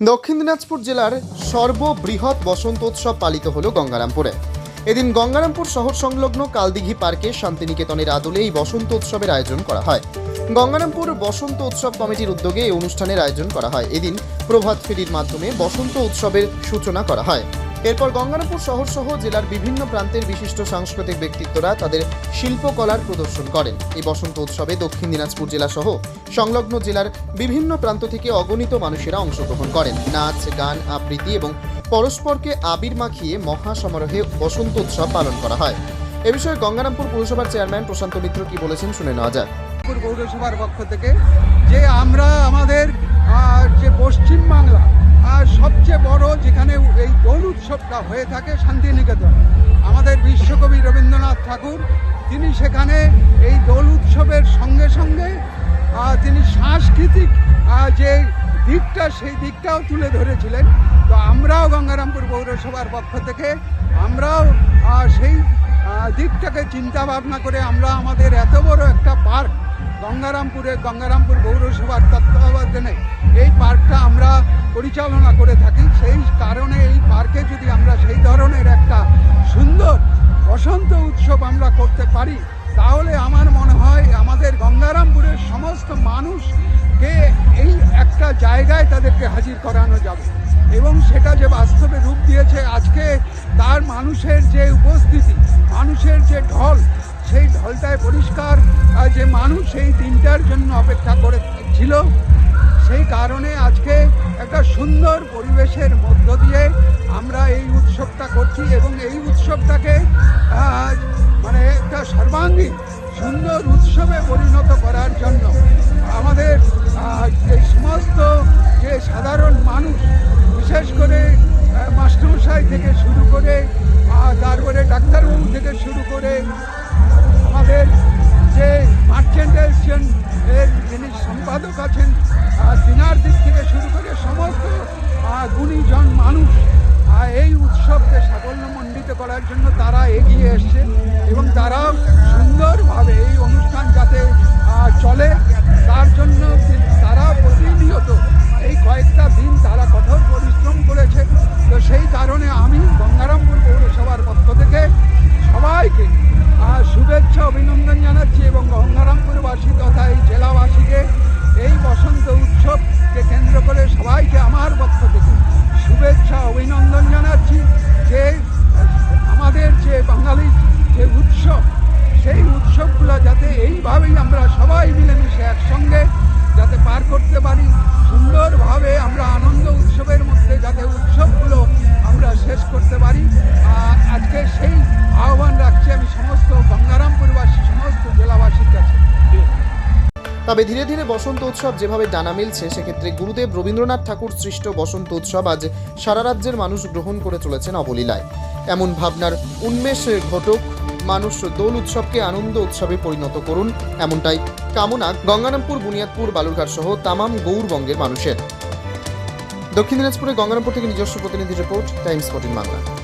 দক্ষিণ দিনাজপুর জেলার সর্ববৃহৎ বসন্ত উৎসব পালিত হল গঙ্গারামপুরে। এদিন গঙ্গারামপুর শহর সংলগ্ন কালদিঘি পার্কে শান্তিনিকেতনের আদলে এই বসন্ত উৎসবের আয়োজন করা হয়। গঙ্গারামপুর বসন্ত উৎসব কমিটির উদ্যোগে এই অনুষ্ঠানের আয়োজন করা হয়। এদিন প্রভাত ফেরির মাধ্যমে বসন্ত উৎসবের সূচনা করা হয়। এরপর গঙ্গারামপুর শহর সহ জেলার বিভিন্ন প্রান্তের বিশিষ্ট সাংস্কৃতিক ব্যক্তিত্বরা তাদের শিল্পকলার প্রদর্শন করেন। এই বসন্ত উৎসবে দক্ষিণ দিনাজপুর জেলা সহ সংলগ্ন জেলার বিভিন্ন প্রান্ত থেকে অগণিত মানুষেরা অংশগ্রহণ করেন। নাচ, গান, আবৃত্তি এবং পরস্পরকে আবির মাখিয়ে মহা সমারোহে বসন্ত উৎসব পালন করা হয়। এ বিষয়ে গঙ্গারামপুর পুরসভার চেয়ারম্যান প্রশান্ত মিত্র কি বলেছেন শুনে নেওয়া মেদিনীপুর পৌরসভার পক্ষ থেকে যে আমরা আমাদের হয়ে থাকে শান্তিনিকেতন। আমাদের বিশ্বকবি রবীন্দ্রনাথ ঠাকুর, তিনি সেখানে এই দোল উৎসবের সঙ্গে সঙ্গে তিনি সাংস্কৃতিক দিকটা সেই দিকটাও তুলে ধরেছিলেন। তো আমরাও গঙ্গারামপুর পৌরসভার পক্ষ থেকে আমরাও সেই দিকটাকে চিন্তা ভাবনা করে আমরা আমাদের এত বড় একটা পার্ক গঙ্গারামপুরে, গঙ্গারামপুর পৌরসভার তত্ত্বাবধানে এই পার্কটা আমরা পরিচালনা করে থাকি। সেই কারণে এই পার্কে যদি আমরা সেই ধরনের একটা সুন্দর, বসন্ত উৎসব আমরা করতে পারি, তাহলে আমার মনে হয় আমাদের গঙ্গারামপুরের সমস্ত মানুষকে এই একটা জায়গায় তাদেরকে হাজির করানো যাবে। এবং সেটা যে বাস্তবে রূপ দিয়েছে আজকে, তার মানুষের যে উপস্থিতি, মানুষের যে ঢল, সেই ঢলটায় পরিষ্কার। যে মানুষ এই দিনটার জন্য অপেক্ষা করে ছিল, সেই কারণে আজকে একটা সুন্দর পরিবেশের মধ্য দিয়ে আমরা এই উৎসবটা করছি এবং এই উৎসবটাকে মানে একটা সর্বাঙ্গীন, সুন্দর উৎসবে পরিণত করার জন্য 阿拉克钦。সবাই মিলেমিশে একসঙ্গে যাতে পার করতে পারি। সুন্দরভাবে আমরা আনন্দ উৎসবের মধ্যে যাতে উৎসবগুলো আমরা শেষ করতে পারি। আজকে সেই আহ্বান রাখছি আমি সমস্ত গঙ্গারামপুরবাসী, সমস্ত জেলাবাসীর কাছে। তবে ধীরে ধীরে বসন্ত উৎসব যেভাবে ডানা মিলছে, সেক্ষেত্রে গুরুদেব রবীন্দ্রনাথ ঠাকুর সৃষ্ট বসন্ত উৎসব আজ সারা রাজ্যের মানুষ গ্রহণ করে চলেছেন অবলীলায়। এমন ভাবনার উন্মেষ ঘটক মানুষ দোল উৎসবকে আনন্দ উৎসবে পরিণত করুন, এমনটাই কামনা গঙ্গারামপুর, বুনিয়াদপুর, বালুরঘাট সহ তামাম গৌরবঙ্গের মানুষের। দক্ষিণ দিনাজপুরে গঙ্গারামপুর থেকে নিজস্ব প্রতিনিধি রিপোর্ট, টাইমস ফোর্টিন বাংলা।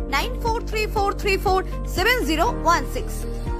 9434347016.